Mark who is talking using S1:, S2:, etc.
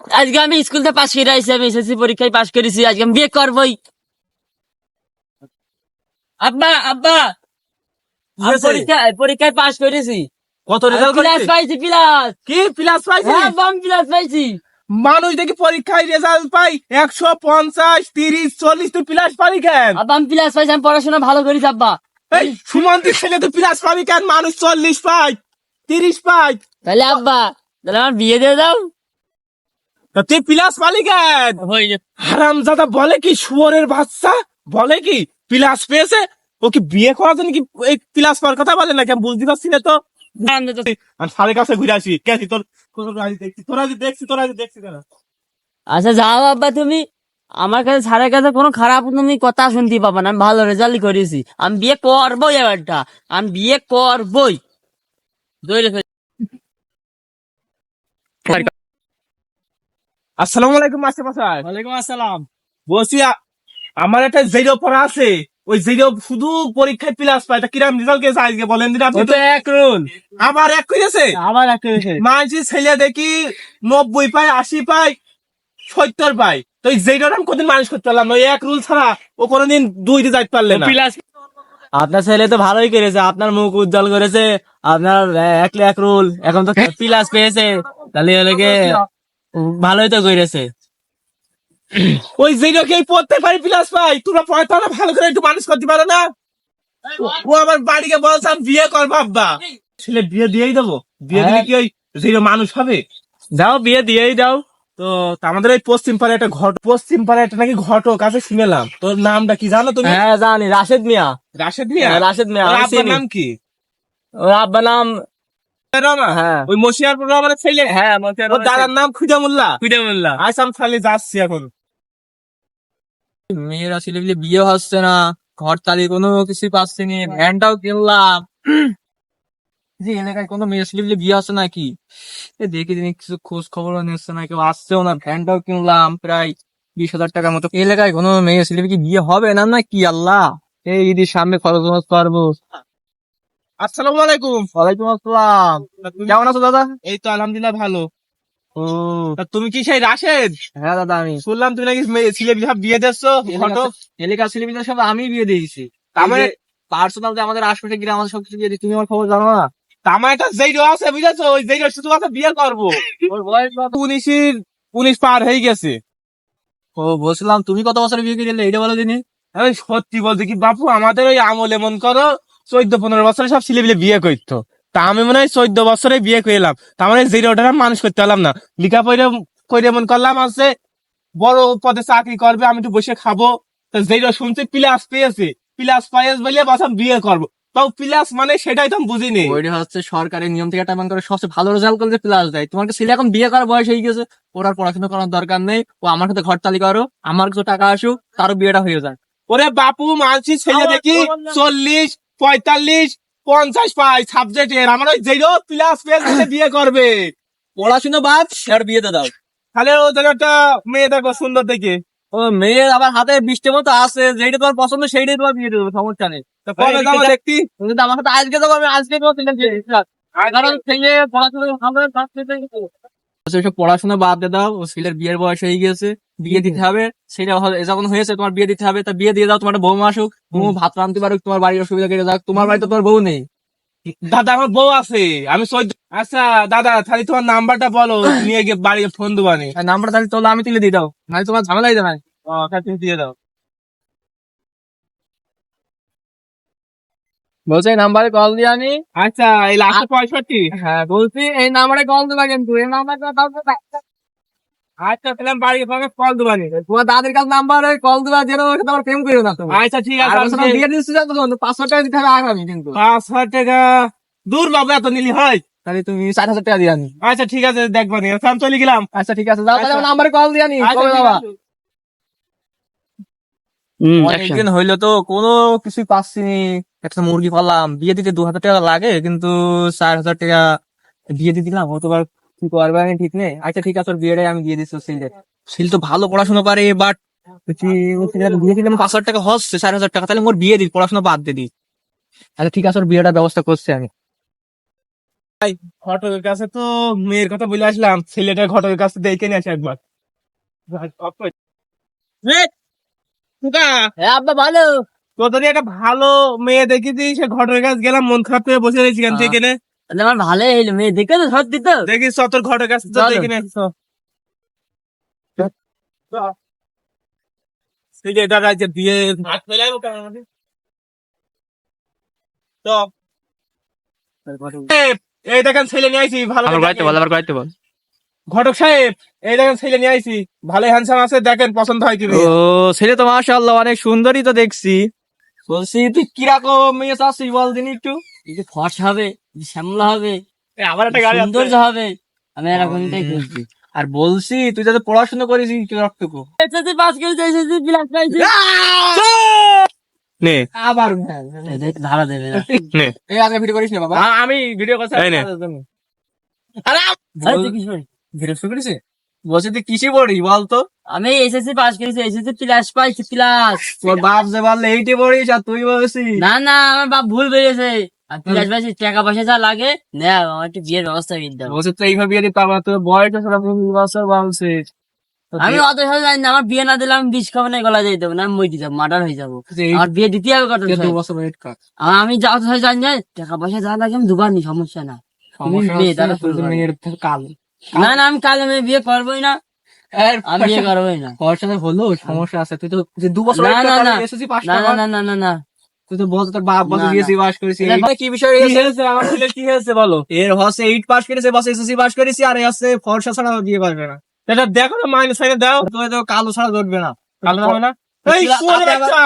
S1: আজকে আমি স্কুল থেকে পাশ করে আইছি আমি এসএসসি পরীক্ষায় পাশ করেছি আজকে আমি বিয়ে করবই। আব্বা আব্বা
S2: হয়েছে?
S1: পরীক্ষায় পাশ করেছি।
S2: কত রেজাল্ট
S1: প্লাস পাইছি? প্লাস
S2: কি প্লাস পাইছিস
S1: হ্যাঁ আমি প্লাস পাইছি।
S2: মানুষ দেখি পরীক্ষায় রেজাল্ট পাই একশো পঞ্চাশ তিরিশ চল্লিশ তুই প্লাস পাবি কেন?
S1: আব্বা আমি প্লাস পাইছি আমি পড়াশোনা ভালো করেছি আব্বা।
S2: এই সুমন্তির ছেলে তুই প্লাস পাবি কেন? মানুষ চল্লিশ পাই তিরিশ পাই।
S1: তাহলে আব্বা তাহলে আমার বিয়ে দিয়ে দাও।
S2: তা তুই প্লাস পালি কেন বলে কি শুয়োরের বাচ্চা? বলে কি? প্লাস পেয়েছে? ও কি বিয়ে করার জন্য কি এই প্লাস পাওয়ার কথা বলে না কেন বুঝতে পারছি না তো। সাড়ে কাছে ঘুরে আসি। কেছি তোর তোর দেখছি তোর দেখছি তোর দেখছি
S1: আচ্ছা যাও আব্বা তুমি। আমার কাছে সারের কাছে কোনো খারাপ তুমি কথা শুনতে পাবা না। আমি ভালো রেজাল্ট করেছি। আমি বিয়ে করবোই এবারটা। আমি বিয়ে করবোই। দৌড়ে
S2: আসসালামু আলাইকুম
S1: ওয়ালাইকুম আসসালাম।
S2: বলছি আমার একটা জিরো পড়া আছে। ওই জিরো শুধু পরীক্ষায় প্লাস পায়। তা কিরাম রেজাল্ট গেছে আজকে বলেন দিন আপনি তো
S1: এক রুল
S2: আবার এক করেছে
S1: আবার বিষয়
S2: মাঝি ছেলে দেখি নব্বই পায় আশি পায় সত্তর পায়। তো এই জিরোটা আমি কোনদিন মানুষ করতে পারলাম ওই এক রুল ছাড়া ও কোনোদিন দুই দিয়ে যাইতে পারলে না।
S1: আপনার ছেলে তো ভালোই করেছে। আপনার মুখ উজ্জ্বল করেছে। আপনার এক এক রুল এখন তো প্লাস পেয়েছে। তাহলে ভালোই তো করেছে
S2: ওই জিরো কে পড়তে পারি প্লাস পাই তোমরা পড়াতে না ভালো করে একটু মানুষ করতে পারো না? ও- আমার বাড়িকে বলছে আমি বিয়ে করব আব্বা। ছেলে বিয়ে দিয়েই দেবো। বিয়ে দিলে কি ওই জিরো মানুষ হবে?
S1: যাও বিয়ে দিয়েই দাও।
S2: তো আমাদের এই পশ্চিম পাড়ে একটা ঘট পশ্চিম পাড়ে একটা নাকি ঘটক আছে শুনেলাম। তোর নামটা কি জানো তুমি?
S1: হ্যাঁ জানি রাশেদ মিয়া।
S2: রাশেদ মিয়া?
S1: হ্যাঁ, রাশেদ মিয়া চিনি।
S2: নাম কি?
S1: আব্বার নাম
S2: ওই মশিয়ারপুর রমানের ছেলে
S1: হ্যাঁ
S2: ওর দাদার নাম মোল্লা আইসাম খালি যাচ্ছি এখন।
S1: মেয়েরা বিয়ে হচ্ছে না। ঘর কোনো কিছু পাচ্ছি নি। ভ্যানটাও কিনলাম। যে এলাকায় কোনো মেয়ে ছেলে পেলে বিয়ে হচ্ছে নাকি দেখি দিন কিছু খোঁজ খবর নিচ্ছে না কেউ আসছেও না। ভ্যানটাও কিনলাম প্রায় বিশ হাজার টাকার মতো। এলাকায় কোনো মেয়ে ছেলে কি বিয়ে হবে না না কি আল্লাহ? এই ঈদের সামনে খরচ করব।
S2: আসসালামু আলাইকুম।
S1: ওয়ালাইকুম আসসালাম। কেমন আছো দাদা?
S2: এই তো আলহামদুলিল্লাহ ভালো।
S1: ও।
S2: তুমি কি সেই রাশেদ?
S1: হ্যাঁ দাদা আমি।
S2: শুনলাম তুমি নাকি বিয়ে দিচ্ছ ঘটক
S1: এলাকার সব আমি বিয়ে দিয়েছি।
S2: আমার
S1: পার্সোনাল যে আমাদের আশপাশে গ্রাম আমাদের সবকিছু বিয়ে দিই তুমি আমার খবর জানো না?
S2: আমার একটা যেইরো আছে বুঝেছ? ওই যেইরো শুধু আছে বিয়ে করব।
S1: ওর বয়স কত?
S2: উনিশের উনিশ পার হয়ে গেছে।
S1: ও বলছিলাম তুমি কত বছর বিয়ে করলে? এটা বলো দিনি
S2: সত্যি বলতে কি বাপু আমাদের ওই আমল এমন করো চোদ্দ পনেরো বছরে সব ছেলে মিলে বিয়ে করতো। তা আমি মনে হয় চোদ্দ বছরে বিয়ে করলাম। তার মানে জিরোটা মানুষ করতে পারলাম না। লিখা পড়ে করে এমন করলাম আছে বড় পদে চাকরি করবে আমি একটু বসে খাব। তা যেটা শুনছি প্লাস পেয়েছে। প্লাস পাইস বলে বাসা বিয়ে করব। তাও প্লাস মানে সেটাই তো আমি বুঝিনি।
S1: ওইটা হচ্ছে সরকারের নিয়ম থেকে একটা করে সবচেয়ে ভালো রেজাল্ট করলে প্লাস দেয়। তোমার ছেলে এখন বিয়ে করার বয়স হয়ে গেছে ওর আর পড়াশোনা করার দরকার নেই। ও আমার সাথে ঘর তালি করো আমার কিছু টাকা আসুক তারও বিয়েটা হয়ে যাক।
S2: ওরে বাপু মানছি ছেলে দেখি চল্লিশ পঁয়তাল্লিশ পঞ্চাশ পাই সাবজেক্টের আমার ওই জিরো প্লাস পেয়ে বিয়ে করবে।
S1: পড়াশোনা বাদ আর বিয়েতে দাও।
S2: তাহলে ওদের একটা মেয়ে দেখো সুন্দর দেখে।
S1: ও মেয়ের আবার হাতে বৃষ্টি মতো আছে যেটা তোমার পছন্দ সেইটাই তোমার বিয়ে দেবো সমস্যা নেই।
S2: তা কবে যাব দেখতি
S1: তো আমার সাথে আজকে যাব আমি আজকে তোমার কারণ ছেলে পড়াশোনা হবে সব পড়াশোনা বাদ দিয়ে দাও ও ছেলের বিয়ের বয়স হয়ে গেছে বিয়ে দিতে হবে সেটা যখন হয়েছে তোমার বিয়ে দিতে হবে তা বিয়ে দিয়ে দাও তোমার বউ বৌমা আসুক বউ ভাত রাঁধতে পারুক তোমার বাড়ির অসুবিধা কেটে যাক তোমার বাড়িতে তোমার বউ নেই।
S2: দাদা আমার বউ আছে আমি চোদ্দ আচ্ছা দাদা তাহলে তোমার নাম্বারটা বলো নিয়ে গিয়ে বাড়ি ফোন দেবানি
S1: আর নাম্বারটা তাহলে তোলা আমি তুলে দিয়ে দাও নাহলে তোমার ঝামেলাই দেবে
S2: তুমি দিয়ে দাও।
S1: বলছে এই নাম্বারে কল দিয়ে আমি
S2: আচ্ছা এই লাস্টে পঁয়ষট্টি।
S1: হ্যাঁ বলছি এই নাম্বারে কল দেবা কিন্তু এই নাম্বারটা
S2: আচ্ছা তাহলে আমি বাড়ি ফোনে কল দেবানি
S1: তোমার দাদির কাছে নাম্বার কল দেবা যেন সাথে প্রেম করিও না তুমি।
S2: আচ্ছা ঠিক আছে
S1: বিয়ে দিচ্ছি যখন পাঁচশো টাকা দিতে হবে আগামী কিন্তু।
S2: পাঁচ হাজার টাকা। দূর বাবু এত নিলি হয়।
S1: তাহলে তুমি চার হাজার টাকা দিয়ে আনি।
S2: আচ্ছা ঠিক আছে দেখবানি আচ্ছা, আমি চলে গেলাম।
S1: আচ্ছা ঠিক আছে যাও তাহলে
S2: আচ্ছা।
S1: নাম্বারে কল দিয়ে আনি
S2: আচ্ছা,
S1: কবে অনেকদিন হইল তো কোনো কিছুই পাচ্ছি নি। একটা মুরগি পালাম বিয়ে দিতে দু হাজার টাকা লাগে কিন্তু চার হাজার টাকা বিয়ে দিয়ে দিলাম ও তো কি করবে আমি ঠিক নেই। আচ্ছা ঠিক আছে ওর বিয়েটাই আমি দিয়ে দিচ্ছি সিল সিল তো ভালো পড়াশোনা পারে বাট বিয়ে দিলাম পাঁচ হাজার টাকা হচ্ছে চার হাজার টাকা তাহলে মোর বিয়ে দিই পড়াশোনা বাদ দিয়ে দিই। আচ্ছা ঠিক আছে ওর বিয়েটার ব্যবস্থা করছি আমি।
S2: ঘটকের কাছে তো মেয়ের কথা বলে আসলাম ছেলেটা ঘটকের কাছে দেখে নিয়ে আসে একবার।
S1: হ্যাঁ আব্বা ভালো।
S2: তোদের একটা ভালো মেয়ে দেখেছি সে ঘটকের কাছে গেলাম মন খারাপ করে বসে রয়েছি কেন থেকে নে
S1: আমার ভালো হইল মেয়ে দেখে তো সত্যি তো।
S2: দেখিস তোর ঘটের কাছে তো। দেখে নে রাজ্যে তো এই, দেখেন ছেলে নিয়ে আইছি ভালো দেখে।
S1: আবার গাইতে বল।
S2: ঘটক সাহেব এই দেখেন ছেলে নিয়ে আইছি ভালো হ্যান্ডসাম আছে দেখেন পছন্দ হয় কি
S1: ও ছেলে তো মাশাআল্লাহ অনেক সুন্দরই তো দেখছি। বলছি তুই কীরকম মেয়ে চাচ্ছিস বল দিন একটু?
S3: ফর্স হবে শ্যামলা হবে
S2: এই, আমার একটা গাড়ি
S3: সৌন্দর্য হবে। আমি এরকমটাই খুঁজছি।
S1: আর বলছি তুই যাতে পড়াশোনা করিস কিরকটুকু
S3: এসএসসি পাস করেছে এসএসসি প্লাস পাইছে।
S2: নে।
S1: আবার
S3: ধারা দেবে না
S2: নে।
S1: এই আজকে ভিডিও করিস না বাবা।
S2: আমি ভিডিও কথা
S1: আরে? ভিডিও শুরু বলছি তুই কিসে পড়িস বলতো?
S3: আমি এসএসসি পাস করেছি এসএসসি প্লাস পাইছি প্লাস
S1: তোর বাপ যে বললে এইটে পড়িস আর তুই বলছিস?
S3: না না আমার বাপ ভুল বেরিয়েছে আর প্লাস পাইছি টাকা পয়সা যা লাগে না আমার একটু বিয়ের ব্যবস্থা করে দাও।
S1: বলছে তো এইভাবে বিয়ে দিতে আমার তোর বয়স আছে বছর বলছিস
S3: আমি অত সহজে জানি না আমার বিয়ে না দিলে আমি বিষ খাব না গলা যেতে হবে না আমি মই দিতে মার্ডার হয়ে যাব। আমার বিয়ে দিতে হবে কত
S1: বছর ওয়েট কর।
S3: আমি যা অত সহজে জানি না টাকা পয়সা যা লাগে আমি দুবার নি সমস্যা না।
S1: সমস্যা
S3: মেয়ে,
S1: তুই কালো।
S3: না না আমি কাল আমি বিয়ে করবোই না। আমি বিয়ে করবোই না।
S1: সাথে হলো সমস্যা আছে। তুই তো যে দু বছর
S3: না, না, না। না না না না না
S1: তুই তো তোর বাপ বিএসসি পাস কি বিষয় হয়েছে?
S2: আমার ছেলে কি হয়েছে বলো?
S1: এর হচ্ছে এইট পাস করেছে বস এসএসসি পাস করেছি আর হচ্ছে ফর্সা ছাড়া বিয়ে করবে না।
S2: এটা দেখো না মাইনে সাইনে দাও।
S1: তুই তো কালো ছাড়া ধরবে না।
S2: কালো হবে না? এই বাচ্চা,